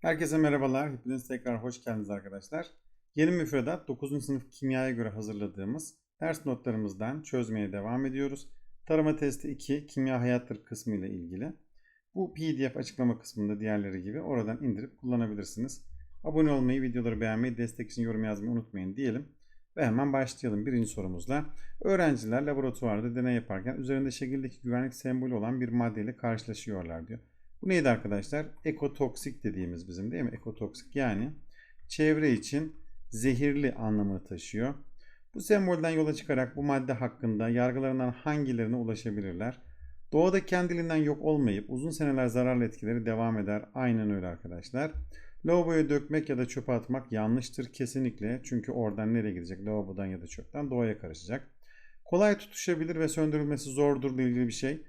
Herkese merhabalar. Hepiniz tekrar hoş geldiniz arkadaşlar. Yeni müfredat 9. sınıf kimyaya göre hazırladığımız ders notlarımızdan çözmeye devam ediyoruz. Tarama testi 2 kimya hayattır kısmı ile ilgili. Bu pdf açıklama kısmında diğerleri gibi oradan indirip kullanabilirsiniz. Abone olmayı, videoları beğenmeyi, destek için yorum yazmayı unutmayın diyelim. Ve hemen başlayalım birinci sorumuzla. Öğrenciler laboratuvarda deney yaparken üzerinde şekildeki güvenlik sembolü olan bir maddeyle karşılaşıyorlar diyor. Bu neydi arkadaşlar? Ekotoksik dediğimiz bizim değil mi? Ekotoksik yani çevre için zehirli anlamını taşıyor. Bu sembolden yola çıkarak bu madde hakkında yargılarından hangilerine ulaşabilirler? Doğada kendiliğinden yok olmayıp uzun seneler zararlı etkileri devam eder. Aynen öyle arkadaşlar. Lavaboya dökmek ya da çöpe atmak yanlıştır kesinlikle. Çünkü oradan nereye gidecek? Lavabodan ya da çöpten doğaya karışacak. Kolay tutuşabilir ve söndürülmesi zordur ilgili bir şey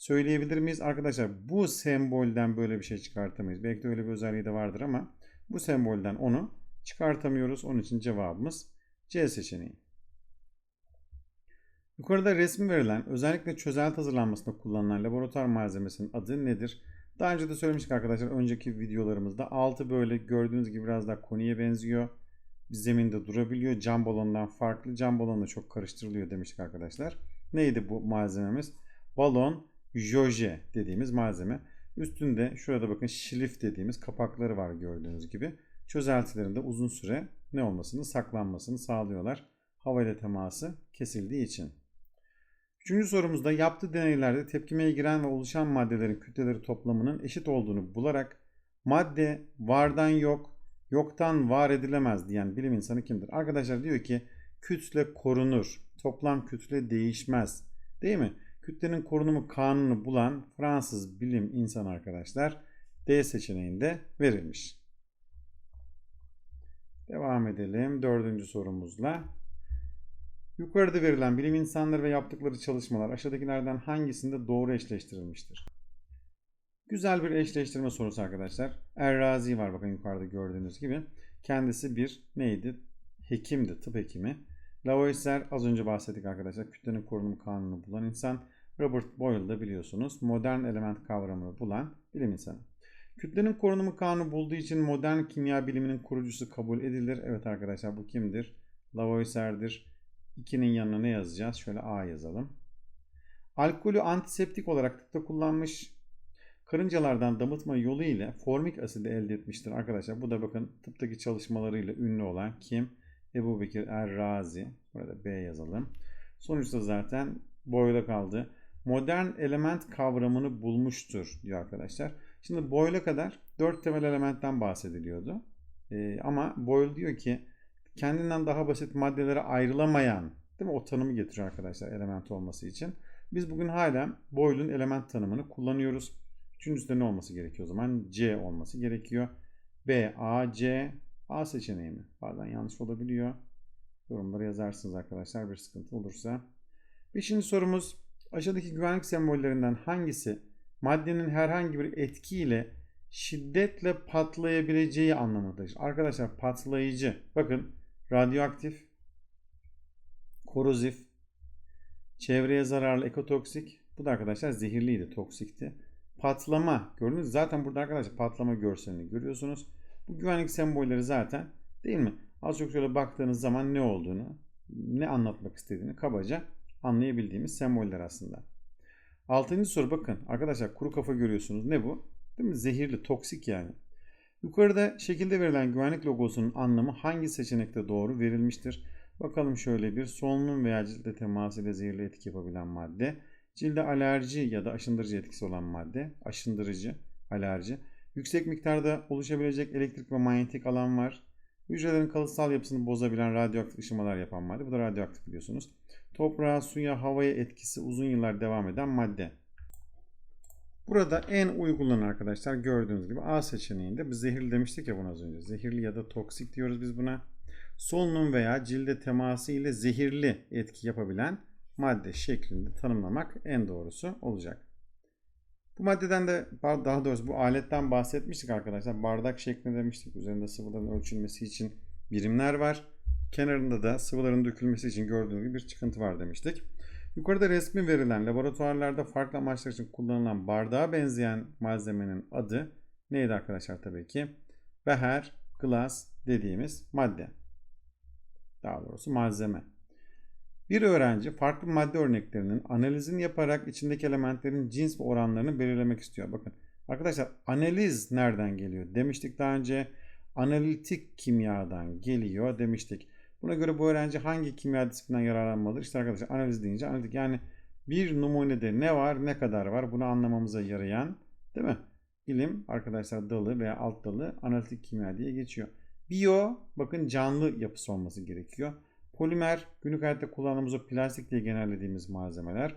söyleyebilir miyiz? Arkadaşlar bu sembolden böyle bir şey çıkartamayız. Belki de öyle bir özelliği de vardır ama bu sembolden onu çıkartamıyoruz. Onun için cevabımız C seçeneği. Yukarıda resmi verilen özellikle çözelti hazırlanmasında kullanılan laboratuvar malzemesinin adı nedir? Daha önce de söylemiştik arkadaşlar önceki videolarımızda. Altı böyle gördüğünüz gibi biraz daha koniye benziyor. Bir zeminde durabiliyor. Cam balondan farklı. Cam balonla çok karıştırılıyor demiştik arkadaşlar. Neydi bu malzememiz? Balon joje dediğimiz malzeme. Üstünde şurada bakın şilif dediğimiz kapakları var gördüğünüz gibi. Çözeltilerinde uzun süre ne olmasını saklanmasını sağlıyorlar. Havayla teması kesildiği için. Üçüncü sorumuzda yaptığı deneylerde tepkimeye giren ve oluşan maddelerin kütleleri toplamının eşit olduğunu bularak madde vardan yok, yoktan var edilemez diyen bilim insanı kimdir? Arkadaşlar diyor ki kütle korunur, toplam kütle değişmez. Değil mi? Kütlenin korunumu kanunu bulan Fransız bilim insanı arkadaşlar D seçeneğinde verilmiş. Devam edelim dördüncü sorumuzla. Yukarıda verilen bilim insanları ve yaptıkları çalışmalar aşağıdakilerden hangisinde doğru eşleştirilmiştir? Güzel bir eşleştirme sorusu arkadaşlar. Errazi var bakın yukarıda gördüğünüz gibi. Kendisi bir neydi? Hekimdi, tıp hekimi. Lavoisier az önce bahsettik arkadaşlar. Kütlenin korunumu kanunu bulan insan. Robert Boyle da biliyorsunuz modern element kavramını bulan bilim insanı. Kütlenin korunumu kanunu bulduğu için modern kimya biliminin kurucusu kabul edilir. Evet arkadaşlar bu kimdir? Lavoisier'dir. 2'nin yanına ne yazacağız? Şöyle A yazalım. Alkolü antiseptik olarak tıpta kullanmış. Karıncalardan damıtma yolu ile formik asidi elde etmiştir arkadaşlar. Bu da bakın tıptaki çalışmalarıyla ünlü olan kim? Ebu Bekir Er-Razi. Burada B yazalım. Sonuçta zaten boyla kaldı. Modern element kavramını bulmuştur diyor arkadaşlar. Şimdi Boyle'a kadar dört temel elementten bahsediliyordu. Ee, ama Boyle diyor ki kendinden daha basit maddelere ayrılamayan değil mi? O tanımı getiriyor arkadaşlar element olması için. Biz bugün hala Boyle'un element tanımını kullanıyoruz. Üçüncüsü de ne olması gerekiyor o zaman? C olması gerekiyor. B, A, C, A seçeneği mi? Bazen yanlış olabiliyor. Yorumlara yazarsınız arkadaşlar bir sıkıntı olursa. Beşinci sorumuz aşağıdaki güvenlik sembollerinden hangisi maddenin herhangi bir etkiyle şiddetle patlayabileceği anlamındadır? Arkadaşlar patlayıcı. Bakın radyoaktif, korozif, çevreye zararlı, ekotoksik. Bu da arkadaşlar zehirliydi, toksikti. Patlama. Gördünüz zaten burada arkadaşlar patlama görselini görüyorsunuz. Bu güvenlik sembolleri zaten değil mi? Az çok şöyle baktığınız zaman ne olduğunu, ne anlatmak istediğini kabaca anlayabildiğimiz semboller aslında. Altıncı soru bakın arkadaşlar kuru kafa görüyorsunuz. Ne bu? Değil mi? Zehirli, toksik yani. Yukarıda şekilde verilen güvenlik logosunun anlamı hangi seçenekte doğru verilmiştir? Bakalım şöyle bir solunum veya cilde teması ile zehirli etki yapabilen madde. Cilde alerji ya da aşındırıcı etkisi olan madde. Aşındırıcı, alerji. Yüksek miktarda oluşabilecek elektrik ve manyetik alan var. Hücrelerin kalıtsal yapısını bozabilen radyoaktif ışımalar yapan madde. Bu da radyoaktif biliyorsunuz. Toprağa, suya, havaya etkisi uzun yıllar devam eden madde. Burada en uygulanan arkadaşlar gördüğünüz gibi A seçeneğinde biz zehirli demiştik ya buna az önce. Zehirli ya da toksik diyoruz biz buna. Solunum veya cilde teması ile zehirli etki yapabilen madde şeklinde tanımlamak en doğrusu olacak. Bu maddeden de daha doğrusu bu aletten bahsetmiştik arkadaşlar. Bardak şeklinde demiştik. Üzerinde sıvıların ölçülmesi için birimler var. Kenarında da sıvıların dökülmesi için gördüğünüz gibi bir çıkıntı var demiştik. Yukarıda resmi verilen laboratuvarlarda farklı amaçlar için kullanılan bardağa benzeyen malzemenin adı neydi arkadaşlar tabii ki? beher, glass dediğimiz madde. Daha doğrusu malzeme. Bir öğrenci farklı madde örneklerinin analizini yaparak içindeki elementlerin cins ve oranlarını belirlemek istiyor. Bakın arkadaşlar analiz nereden geliyor? Demiştik daha önce analitik kimyadan geliyor demiştik. Buna göre bu öğrenci hangi kimya disiplinden yararlanmalıdır? İşte arkadaşlar analiz deyince analitik yani bir numunede ne var ne kadar var bunu anlamamıza yarayan değil mi? Bilim arkadaşlar dalı veya alt dalı analitik kimya diye geçiyor. Biyo bakın canlı yapısı olması gerekiyor. Polimer günlük hayatta kullandığımız o plastik diye genellediğimiz malzemeler.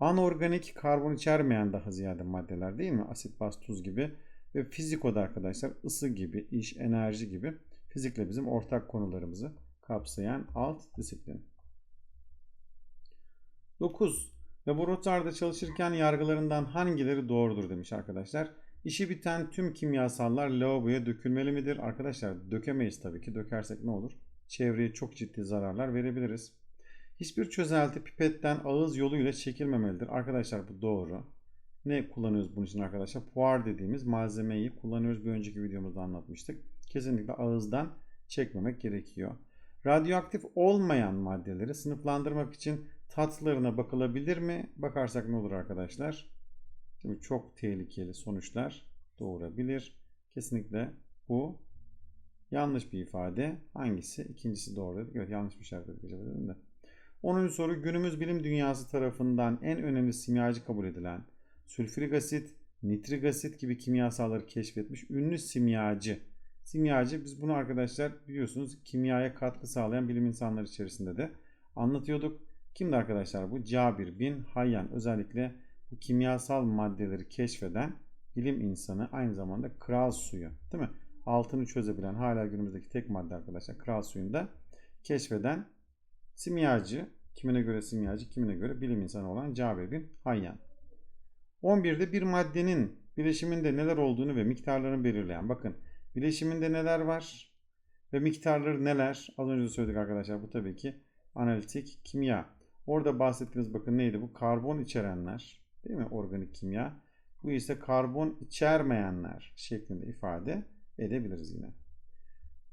Anorganik karbon içermeyen daha ziyade maddeler değil mi? Asit, baz, tuz gibi. Ve fizikoda arkadaşlar ısı gibi, iş, enerji gibi fizikle bizim ortak konularımızı kapsayan alt disiplin. 9. Laboratuvarda çalışırken yargılarından hangileri doğrudur demiş arkadaşlar. İşi biten tüm kimyasallar lavaboya dökülmeli midir? Arkadaşlar dökemeyiz tabii ki. Dökersek ne olur? Çevreye çok ciddi zararlar verebiliriz. Hiçbir çözelti pipetten ağız yoluyla çekilmemelidir. Arkadaşlar bu doğru. Ne kullanıyoruz bunun için arkadaşlar? Puar dediğimiz malzemeyi kullanıyoruz. Bir önceki videomuzda anlatmıştık. Kesinlikle ağızdan çekmemek gerekiyor. Radyoaktif olmayan maddeleri sınıflandırmak için tatlarına bakılabilir mi? Bakarsak ne olur arkadaşlar? Çok tehlikeli sonuçlar doğurabilir. Kesinlikle bu yanlış bir ifade. Hangisi? İkincisi doğru. Evet yanlış bir işaret dedim de. 10. soru günümüz bilim dünyası tarafından en önemli simyacı kabul edilen sülfürik asit, nitrik asit gibi kimyasalları keşfetmiş ünlü simyacı. Simyacı biz bunu arkadaşlar biliyorsunuz kimyaya katkı sağlayan bilim insanları içerisinde de anlatıyorduk. Kimdi arkadaşlar bu? Cabir bin Hayyan özellikle bu kimyasal maddeleri keşfeden bilim insanı aynı zamanda kral suyu değil mi? Altını çözebilen hala günümüzdeki tek madde arkadaşlar kral suyunda keşfeden simyacı kimine göre simyacı kimine göre bilim insanı olan Cabir bin Hayyan. 11'de bir maddenin bileşiminde neler olduğunu ve miktarlarını belirleyen bakın bileşiminde neler var ve miktarları neler az önce söyledik arkadaşlar bu tabii ki analitik kimya. Orada bahsettiğiniz bakın neydi bu karbon içerenler değil mi organik kimya. Bu ise karbon içermeyenler şeklinde ifade edebiliriz yine.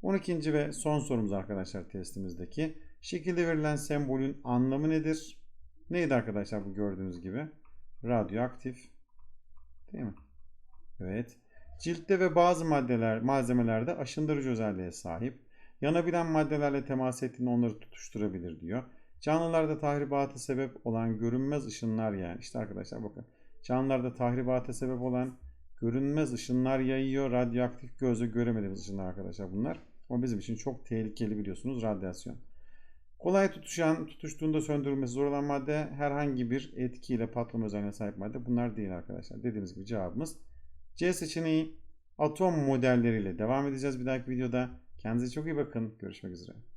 12. ve son sorumuz arkadaşlar testimizdeki. Şekilde verilen sembolün anlamı nedir? Neydi arkadaşlar bu gördüğünüz gibi? Radyoaktif. Değil mi? Evet. Ciltte ve bazı maddeler, malzemelerde aşındırıcı özelliğe sahip. Yanabilen maddelerle temas ettiğinde onları tutuşturabilir diyor. Canlılarda tahribata sebep olan görünmez ışınlar yani. İşte arkadaşlar bakın. Canlılarda tahribata sebep olan görünmez ışınlar yayıyor. Radyoaktif gözle göremediğimiz ışınlar arkadaşlar bunlar. Ama bizim için çok tehlikeli biliyorsunuz radyasyon. Kolay tutuşan, tutuştuğunda söndürülmesi zor olan madde herhangi bir etkiyle patlama özelliğine sahip madde. Bunlar değil arkadaşlar. Dediğimiz gibi cevabımız C seçeneği atom modelleriyle devam edeceğiz bir dahaki videoda. Kendinize çok iyi bakın. Görüşmek üzere.